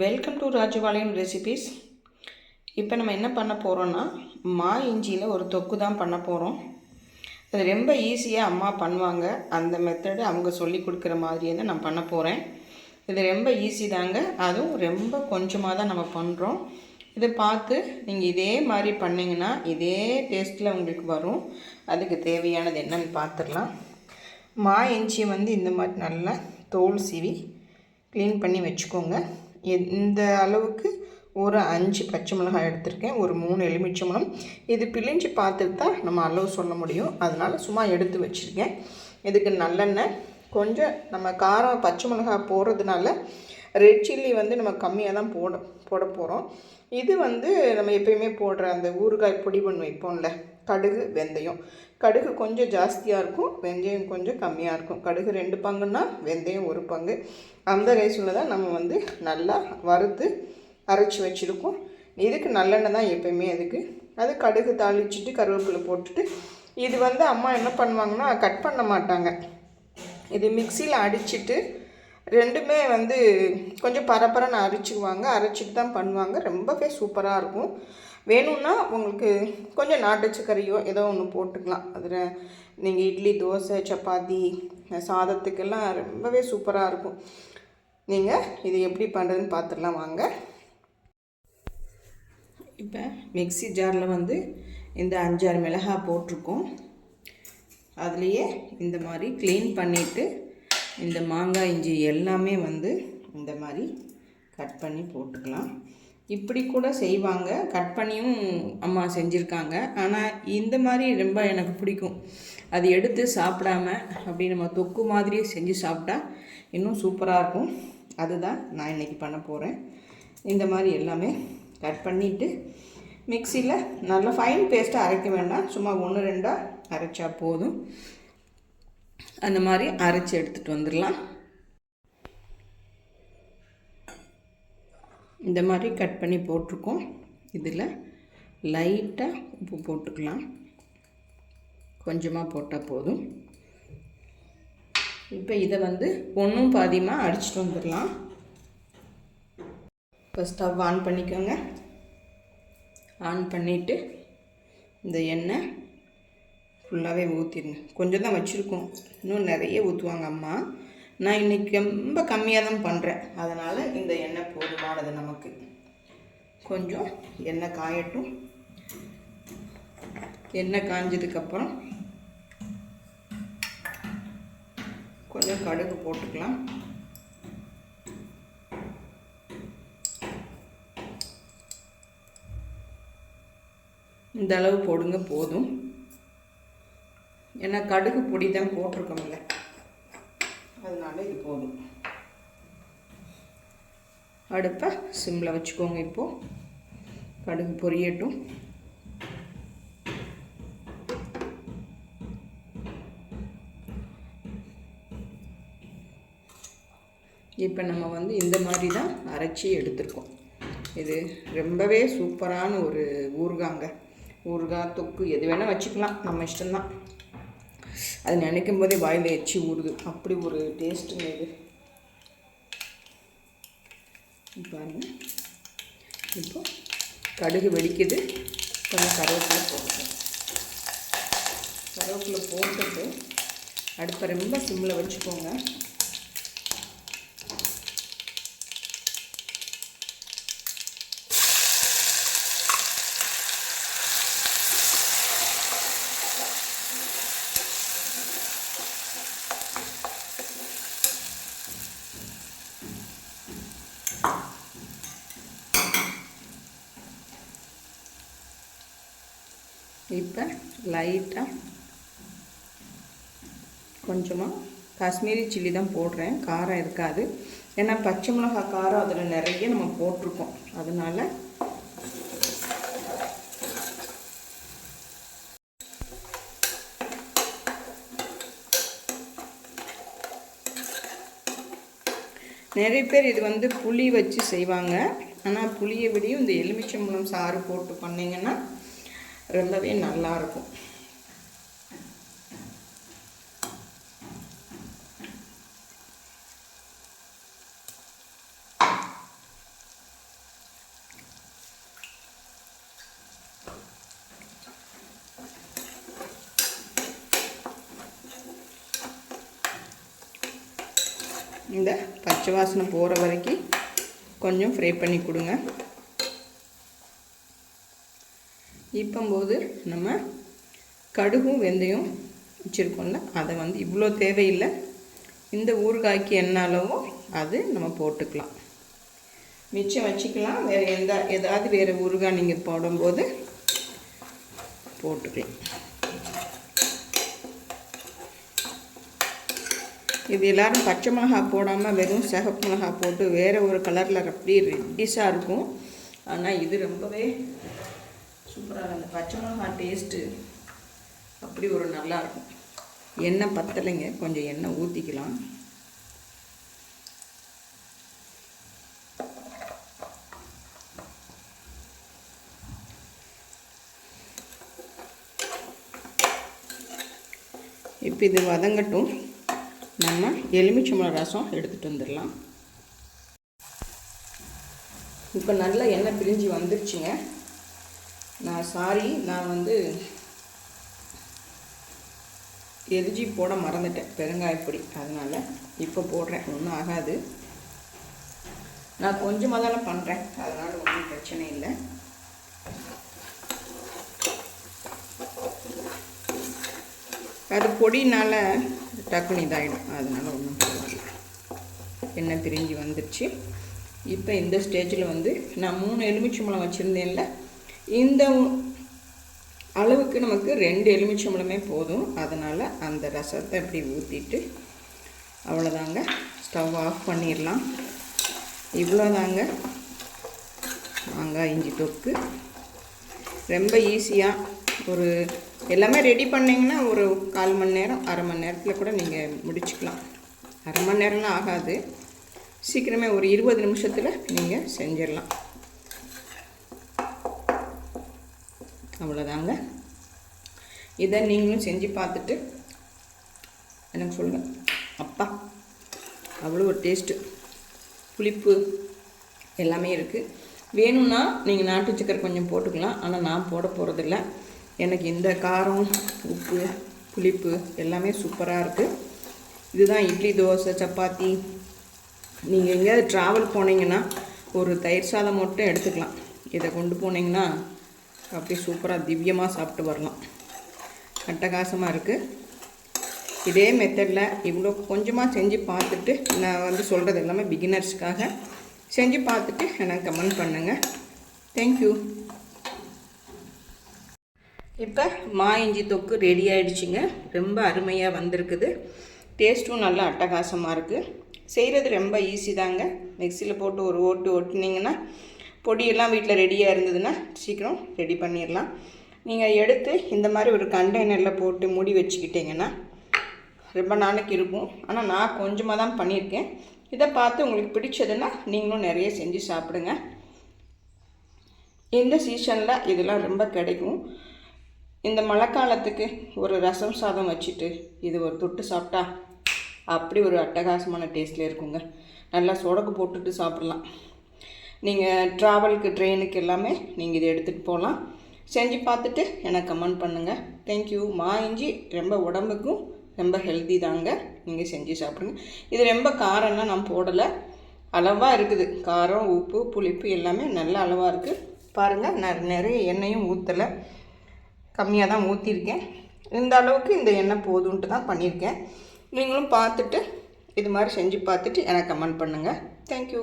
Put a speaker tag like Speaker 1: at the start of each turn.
Speaker 1: Welcome to Rajapalayam recipes இப்போ நம்ம என்ன பண்ண போகிறோன்னா மா இஞ்சியில் ஒரு தொக்கு தான் பண்ண போகிறோம் அது ரொம்ப ஈஸியாக அம்மா பண்ணுவாங்க. அந்த மெத்தடு அவங்க சொல்லி கொடுக்குற மாதிரியே தான் நான் பண்ண போகிறேன் இது ரொம்ப ஈஸி தாங்க. அதுவும் ரொம்ப கொஞ்சமாக தான் நம்ம பண்ணுறோம் இதை பார்த்து நீங்கள் இதே மாதிரி பண்ணிங்கன்னா இதே டேஸ்ட்டில் உங்களுக்கு வரும். அதுக்கு தேவையானது என்னன்னு பார்த்துடலாம். மா இஞ்சி வந்து இந்த மாதிரி நல்லா தோல் சீவி க்ளீன் பண்ணி வச்சுக்கோங்க. இந்த அளவுக்கு ஒரு அஞ்சு பச்சை மிளகாய் எடுத்திருக்கேன். ஒரு மூணு எலுமிச்சம்பழம் இது பிழிஞ்சு பார்த்துட்டு தான் நம்ம அளவு சொல்ல முடியும். அதனால் சும்மா எடுத்து வச்சுருக்கேன். இதுக்கு நல்லெண்ணெய். கொஞ்சம் நம்ம காரம் பச்சை மிளகாய் போடுறதுனால ரெட் சில்லி வந்து நம்ம கம்மியாக தான் போட போட போகிறோம் இது வந்து நம்ம எப்பயுமே போடுற அந்த ஊறுகாய் பொடி பண்ணி வைப்போம்ல கடுகு வெந்தயம். கடுகு கொஞ்சம் ஜாஸ்தியாக இருக்கும் வெந்தயம் கொஞ்சம் கம்மியாக இருக்கும். கடுகு ரெண்டு பங்குன்னா வெந்தயம் ஒரு பங்கு. அந்த ரேஸில் தான் நம்ம வந்து நல்லா வறுத்து அரைச்சி வச்சுருக்கோம். இதுக்கு நல்லெண்ணெய் தான் எப்பயுமே அதுக்கு அது கடுகு தாளிச்சிட்டு கருவேப்பிலை போட்டுட்டு இது வந்து அம்மா என்ன பண்ணுவாங்கன்னா கட் பண்ண மாட்டாங்க. இது மிக்சியில் அடிச்சுட்டு ரெண்டுமே வந்து கொஞ்சம் பரபரன்னு அரைச்சிக்குவாங்க அரைச்சிட்டு தான் பண்ணுவாங்க. ரொம்பவே சூப்பராக இருக்கும். வேணும்னா உங்களுக்கு கொஞ்சம் நாட்டு சர்க்கரையோ ஏதோ ஒன்று போட்டுக்கலாம். அதில் நீங்கள் இட்லி தோசை சப்பாத்தி சாதத்துக்கெல்லாம் ரொம்பவே சூப்பராக இருக்கும். நீங்கள் இது எப்படி பண்ணுறதுன்னு பார்த்துடலாம் வாங்க. இப்போ மிக்ஸி ஜாரில் வந்து இந்த அஞ்சாறு மிளகாய் போட்டிருக்கோம். அதுலேயே இந்த மாதிரி க்ளீன் பண்ணிவிட்டு இந்த மாங்காய் இஞ்சி எல்லாமே வந்து இந்த மாதிரி கட் பண்ணி போட்டுக்கலாம். இப்படி கூட செய்வாங்க. கட் பண்ணியும் அம்மா செஞ்சுருக்காங்க. ஆனால் இந்த மாதிரி ரொம்ப எனக்கு பிடிக்கும். அது எடுத்து சாப்பிடாம அப்படி நம்ம தொக்கு மாதிரியே செஞ்சு சாப்பிட்டா இன்னும் சூப்பராக இருக்கும். அதுதான் நான் இன்றைக்கி பண்ண போகிறேன் இந்த மாதிரி எல்லாமே கட் பண்ணிவிட்டு மிக்சியில் நல்லா ஃபைன் பேஸ்ட்டாக அரைக்க வேண்டாம். சும்மா ஒன்று ரெண்டாக அரைச்சா போதும். அந்த மாதிரி அரைச்சி எடுத்துகிட்டு வந்துடலாம். இந்த மாதிரி கட் பண்ணி போட்டிருக்கோம். இதில் லைட்டாக உப்பு போட்டுக்கலாம். கொஞ்சமாக போட்டால் போதும். இப்போ இதை வந்து ஒன்றும் பாதியமாக அடிச்சிட்டு வந்துடலாம். இப்போ ஸ்டவ் ஆன் பண்ணிக்கோங்க. ஆன் பண்ணிவிட்டு இந்த எண்ணெய் ஃபுல்லாகவே ஊற்றிடுங்க கொஞ்சம் தான் வச்சுருக்கோம். இன்னும் நிறைய ஊற்றுவாங்க அம்மா. நான் இன்றைக்கி ரொம்ப கம்மியாக தான் பண்ணுறேன் அதனால் இந்த எண்ணெய் போதுமானது நமக்கு. கொஞ்சம் எண்ணெய் காயட்டும். எண்ணெய் காஞ்சதுக்கப்புறம் கொஞ்சம் கடுகு போட்டுக்கலாம். இந்த அளவு போடுங்க போதும். ஏன்னா கடுகு பொடி தான் போட்டிருக்கோம்ல. அதனால இது போதும். அடுப்பை சிம்மில் வச்சுக்கோங்க இப்போது கடுகு பொரியட்டும். இப்போ நம்ம வந்து இந்த மாதிரி தான் அரைச்சி எடுத்திருக்கோம். இது ரொம்பவே சூப்பரான ஒரு ஊறுகாங்க. ஊறுகாய் தொக்கு எது வேணால் வச்சுக்கலாம். நம்ம இஷ்டம்தான். அது நினைக்கும் போதே வாயில் எச்சி ஊறுது. அப்படி ஒரு டேஸ்ட்டுங்க இது. பாருங்க. இப்போ கடுகு வெடிக்குது. கொஞ்சம் கருவேப்பிலை போட்டுக்கணும் கருவேப்பிலை போட்டுட்டு அடுப்பை ரொம்ப சிம்மில் வச்சுக்கோங்க. இப்போ லைட்டாக கொஞ்சமாக காஷ்மீரி சில்லி தான் போடுறேன். காரம் இருக்காது. ஏன்னா பச்சை மிளகாய் காரம் அதில் நிறைய நம்ம போட்டிருக்கோம். அதனால நிறைய பேர் இது வந்து புளி வச்சு செய்வாங்க. ஆனால் புளியை விடையும் இந்த எலுமிச்சம்பழம் சாறு போட்டு பண்ணிங்கன்னா ரொம்பவே நல்லாயிருக்கும் இந்த பச்சை வாசனை போகிற வரைக்கும் கொஞ்சம் ஃப்ரை பண்ணி கொடுங்க. இப்போம்போது நம்ம கடுகும் வெந்தயம் வச்சுருக்கோம்ல அதை வந்து இவ்வளோ தேவையில்லை. இந்த ஊறுகாய்க்கு என்ன அளவோ அது நம்ம போட்டுக்கலாம். மிச்சம் வச்சுக்கலாம். வேறு எந்த ஏதாவது வேறு ஊறுகாய் நீங்கள் போடும்போது போட்டுக்கலாம். இது எல்லோரும் பச்சை மிளகா போடாமல் வெறும் சிகப்பு மிளகா போட்டு வேறு ஒரு கலரில் அப்படியே ரெட்டிஸாக இருக்கும். ஆனால் இது ரொம்பவே சூப்பராக அந்த பச்சை மிளகா டேஸ்ட்டு அப்படி ஒரு நல்லாயிருக்கும் எண்ணெய் பத்தலைங்க. கொஞ்சம் எண்ணெய் ஊற்றிக்கலாம் இப்போ இது வதங்கட்டும். நம்ம எலுமிச்சம்பழம் ரசம் எடுத்துகிட்டு வந்துடலாம். இப்போ நல்லா எண்ணெய் பிரிஞ்சு வந்துருச்சுங்க. நான் சாரி நான் வந்து எரிஜி போட மறந்துட்டேன். பெருங்காயப்பொடி அதனால் இப்போ போடுறேன். ஒன்றும் ஆகாது. நான் கொஞ்சமாக தானே பண்ணுறேன் அதனால் ஒன்றும் பிரச்சனை இல்லை. அது பொடினால் டக்குனு இதாகிடும் அதனால் ஒன்றும் பரவாயில்ல. எண்ணெய் பிரிஞ்சு வந்துடுச்சு இப்போ இந்த ஸ்டேஜில் வந்து நான் மூணு எலுமிச்சம்பழம் வச்சுருந்தேன்ல. இந்த அளவுக்கு நமக்கு ரெண்டு எலுமிச்சம்பழமே போதும். அதனால் அந்த ரசத்தை இப்படி ஊற்றிட்டு அவ்வளோதாங்க. ஸ்டவ் ஆஃப் பண்ணிடலாம். இவ்வளோதாங்க. மாங்காய் இஞ்சி தொக்கு. ரொம்ப ஈஸியாக ஒரு எல்லாமே ரெடி பண்ணிங்கன்னா ஒரு கால் மணி நேரம் அரை மணி நேரத்தில் கூட நீங்கள் முடிச்சுக்கலாம். அரை மணி நேரம்லாம் ஆகாது. சீக்கிரமே ஒரு இருபது நிமிஷத்தில் நீங்கள் செஞ்சிடலாம். அவ்வளோதாங்க. இதை நீங்களும் செஞ்சு பார்த்துட்டு எனக்கு சொல்லுங்கள் அப்பா அவ்வளோ ஒரு டேஸ்ட்டு புளிப்பு எல்லாமே இருக்குது வேணும்னா நீங்கள் நாட்டு சக்கரை கொஞ்சம் போட்டுக்கலாம். ஆனால் நான் போட போகிறதில்ல எனக்கு இந்த காரம் உப்பு புளிப்பு எல்லாமே சூப்பராக இருக்குது இதுதான் இட்லி தோசை சப்பாத்தி. நீங்கள் எங்கேயாவது ட்ராவல் போனீங்கன்னா ஒரு தயிர் சாதம் மட்டும் எடுத்துக்கலாம். இதை கொண்டு போனீங்கன்னா அப்படியே சூப்பராக திவ்யமாக சாப்பிட்டு வரலாம். அட்டகாசமாக இருக்குது இதே மெத்தடில் இவ்வளோ கொஞ்சமாக செஞ்சு பார்த்துட்டு நான் வந்து சொல்கிறது எல்லாமே பிகினர்ஸ்க்காக செஞ்சு பார்த்துட்டு எனக்கு கமெண்ட் பண்ணுங்கள் தேங்க்யூ இப்போ மா இஞ்சி தொக்கு ரெடி ஆகிடுச்சிங்க ரொம்ப அருமையாக வந்திருக்குது. டேஸ்ட்டும் நல்லா அட்டகாசமாக இருக்குது செய்கிறது ரொம்ப ஈஸி தாங்க. மிக்சியில் போட்டு ஒரு ஓட்டு ஓட்டுனீங்கன்னா பொடியெல்லாம் வீட்டில் ரெடியாக இருந்ததுன்னா சீக்கிரம் ரெடி பண்ணிடலாம். நீங்கள் எடுத்து இந்த மாதிரி ஒரு கண்டெய்னரில் போட்டு மூடி வச்சுக்கிட்டிங்கன்னா ரொம்ப நாளைக்கு இருக்கும். ஆனால் நான் கொஞ்சமாக தான் பண்ணியிருக்கேன். இதை பார்த்து உங்களுக்கு பிடிச்சதுன்னா நீங்களும் நிறைய செஞ்சு சாப்பிடுங்க. இந்த சீசனில் இதெல்லாம் ரொம்ப கிடைக்கும். இந்த மழை காலத்துக்கு ஒரு ரசம் சாதம் வச்சுட்டு இது ஒரு தொட்டு சாப்பிட்டா அப்படி ஒரு அட்டகாசமான டேஸ்ட்டில் இருக்குங்க. நல்லா சொடக்கு போட்டுட்டு சாப்பிட்லாம். நீங்கள் ட்ராவலுக்கு ட்ரெயினுக்கு எல்லாமே நீங்கள் இதை எடுத்துகிட்டு போகலாம் செஞ்சு பார்த்துட்டு எனக்கு கமெண்ட் பண்ணுங்கள் தேங்க்யூ மா இஞ்சி ரொம்ப உடம்புக்கும் ரொம்ப ஹெல்த்தி தாங்க. நீங்கள் செஞ்சு சாப்பிடுங்க. இது ரொம்ப காரம்லாம் நான் போடலை. அளவாக இருக்குது. காரம் உப்பு புளிப்பு எல்லாமே நல்ல அளவாக இருக்குது பாருங்கள் நான் நிறைய எண்ணெயும் ஊற்றலை கம்மியாக தான் ஊற்றிருக்கேன் இந்த அளவுக்கு இந்த எண்ணெய் போதுன்ட்டு தான் பண்ணியிருக்கேன். நீங்களும் பார்த்துட்டு இது மாதிரி செஞ்சு பார்த்துட்டு எனக்கு கமெண்ட் பண்ணுங்கள் தேங்க்யூ